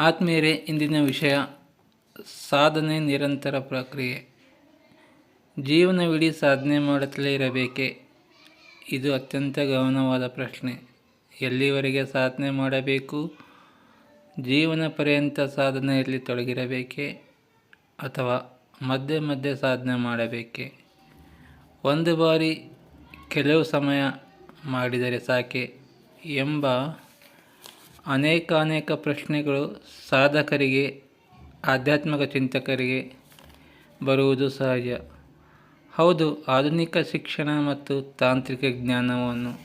ಆತ್ಮೀಯರೇ, ಇಂದಿನ ವಿಷಯ ಸಾಧನೆ ನಿರಂತರ ಪ್ರಕ್ರಿಯೆ. ಜೀವನವಿಡೀ ಸಾಧನೆ ಮಾಡುತ್ತಲೇ ಇರಬೇಕೆ? ಇದು ಅತ್ಯಂತ ಗಮನವಾದ ಪ್ರಶ್ನೆ. ಎಲ್ಲಿವರೆಗೆ ಸಾಧನೆ ಮಾಡಬೇಕು? ಜೀವನ ಪರ್ಯಂತ ಸಾಧನೆಯಲ್ಲಿ ತೊಡಗಿರಬೇಕೆ? ಅಥವಾ ಮಧ್ಯೆ ಮಧ್ಯೆ ಸಾಧನೆ ಮಾಡಬೇಕೆ? ಒಂದು ಬಾರಿ ಕೆಲವು ಸಮಯ ಮಾಡಿದರೆ ಸಾಕೆ ಎಂಬ ಅನೇಕ ಅನೇಕ ಪ್ರಶ್ನೆಗಳು ಸಾಧಕರಿಗೆ, ಆಧ್ಯಾತ್ಮಿಕ ಚಿಂತಕರಿಗೆ ಬರುವುದು ಸಹಜ. ಹೌದು, ಆಧುನಿಕ ಶಿಕ್ಷಣ ಮತ್ತು ತಾಂತ್ರಿಕ ಜ್ಞಾನವನ್ನು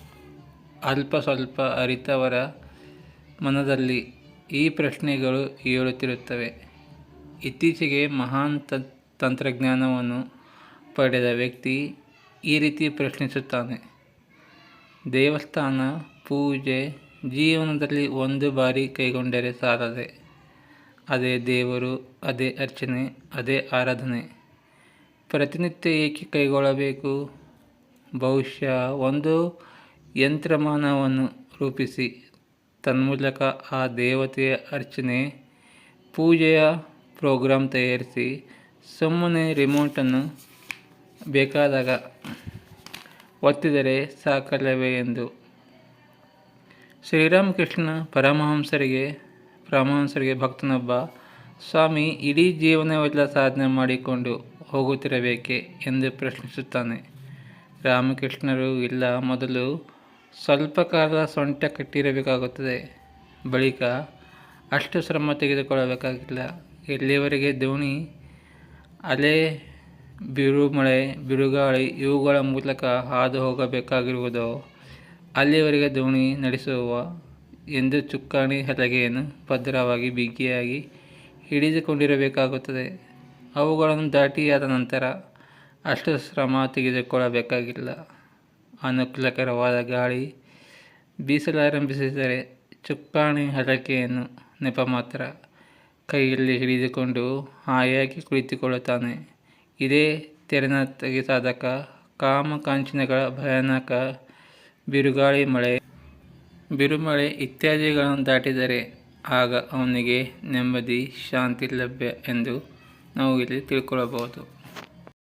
ಅಲ್ಪ ಸ್ವಲ್ಪ ಅರಿತವರ ಮನದಲ್ಲಿ ಈ ಪ್ರಶ್ನೆಗಳು ಏಳುತ್ತಿರುತ್ತವೆ. ಇತ್ತೀಚೆಗೆ ಮಹಾನ್ ತಂತ್ರಜ್ಞಾನವನ್ನು ಪಡೆದ ವ್ಯಕ್ತಿ ಈ ರೀತಿ ಪ್ರಶ್ನಿಸುತ್ತಾನೆ. ದೇವಸ್ಥಾನ, ಪೂಜೆ ಜೀವನದಲ್ಲಿ ಒಂದು ಬಾರಿ ಕೈಗೊಂಡರೆ ಸಾಲದೆ. ಅದೇ ದೇವರು, ಅದೇ ಅರ್ಚನೆ, ಅದೇ ಆರಾಧನೆ. ಪ್ರತಿನಿತ್ಯ ಏಕೆ ಕೈಗೊಳ್ಳಬೇಕು? ಬಹುಶಃ ಒಂದು ಯಂತ್ರಮಾನವನ್ನು ರೂಪಿಸಿ, ತನ್ಮೂಲಕ ಆ ದೇವತೆಯ ಅರ್ಚನೆ, ಪೂಜೆಯ ಪ್ರೋಗ್ರಾಮ್ ತಯಾರಿಸಿ, ಸುಮ್ಮನೆ ರಿಮೋಟನ್ನು ಬೇಕಾದಾಗ ಒತ್ತಿದರೆ ಸಾಕಲ್ಲವೇ ಎಂದು. ಶ್ರೀರಾಮಕೃಷ್ಣ ಪರಮಹಂಸರಿಗೆ ಪರಮಹಂಸರಿಗೆ ಭಕ್ತನೊಬ್ಬ ಸ್ವಾಮಿ ಇಡೀ ಜೀವನವೆಲ್ಲ ಸಾಧನೆ ಮಾಡಿಕೊಂಡು ಹೋಗುತ್ತಿರಬೇಕೆ ಎಂದು ಪ್ರಶ್ನಿಸುತ್ತಾನೆ. ರಾಮಕೃಷ್ಣರು, ಇಲ್ಲ, ಮೊದಲು ಸ್ವಲ್ಪ ಕಾಲ ಸೊಂಟ ಕಟ್ಟಿರಬೇಕಾಗುತ್ತದೆ. ಬಳಿಕ ಅಷ್ಟು ಶ್ರಮ ತೆಗೆದುಕೊಳ್ಳಬೇಕಾಗಿಲ್ಲ. ಎಲ್ಲಿಯವರೆಗೆ ದೋಣಿ, ಅಲೆ, ಬಿರುಮಳೆ, ಬಿರುಗಾಳಿ ಇವುಗಳ ಮೂಲಕ ಹಾದು ಹೋಗಬೇಕಾಗಿರುವುದೋ ಅಲ್ಲಿವರೆಗೆ ದೋಣಿ ನಡೆಸುವ ಎಂದು ಚುಕ್ಕಾಣಿ ಹಲಗೆಯನ್ನು ಭದ್ರವಾಗಿ ಬಿಗಿಯಾಗಿ ಹಿಡಿದುಕೊಂಡಿರಬೇಕಾಗುತ್ತದೆ. ಅವುಗಳನ್ನು ದಾಟಿಯಾದ ನಂತರ ಅಷ್ಟು ಶ್ರಮ ತೆಗೆದುಕೊಳ್ಳಬೇಕಾಗಿಲ್ಲ. ಅನುಕೂಲಕರವಾದ ಗಾಳಿ ಬೀಸಲಾರಂಭಿಸಿದರೆ ಚುಕ್ಕಾಣಿ ಹಲಕೆಯನ್ನು ನೆಪ ಮಾತ್ರ ಕೈಯಲ್ಲಿ ಹಿಡಿದುಕೊಂಡು ಹಾಯಾಗಿ ಕುಳಿತುಕೊಳ್ಳುತ್ತಾನೆ. ಇದೇ ತೆರನ ಸಾಧಕ ಕಾಮಕಾಂಚನಗಳ ಭಯಾನಕ ಬಿರುಗಾಳಿ ಮಳೆ ಬಿರುಮಳೆ ಇತ್ಯಾದಿಗಳನ್ನು ದಾಟಿದರೆ ಆಗ ಅವನಿಗೆ ನೆಮ್ಮದಿ ಶಾಂತಿ ಲಭ್ಯ ಎಂದು ನಾವು ಇಲ್ಲಿ ತಿಳ್ಕೊಳ್ಳಬಹುದು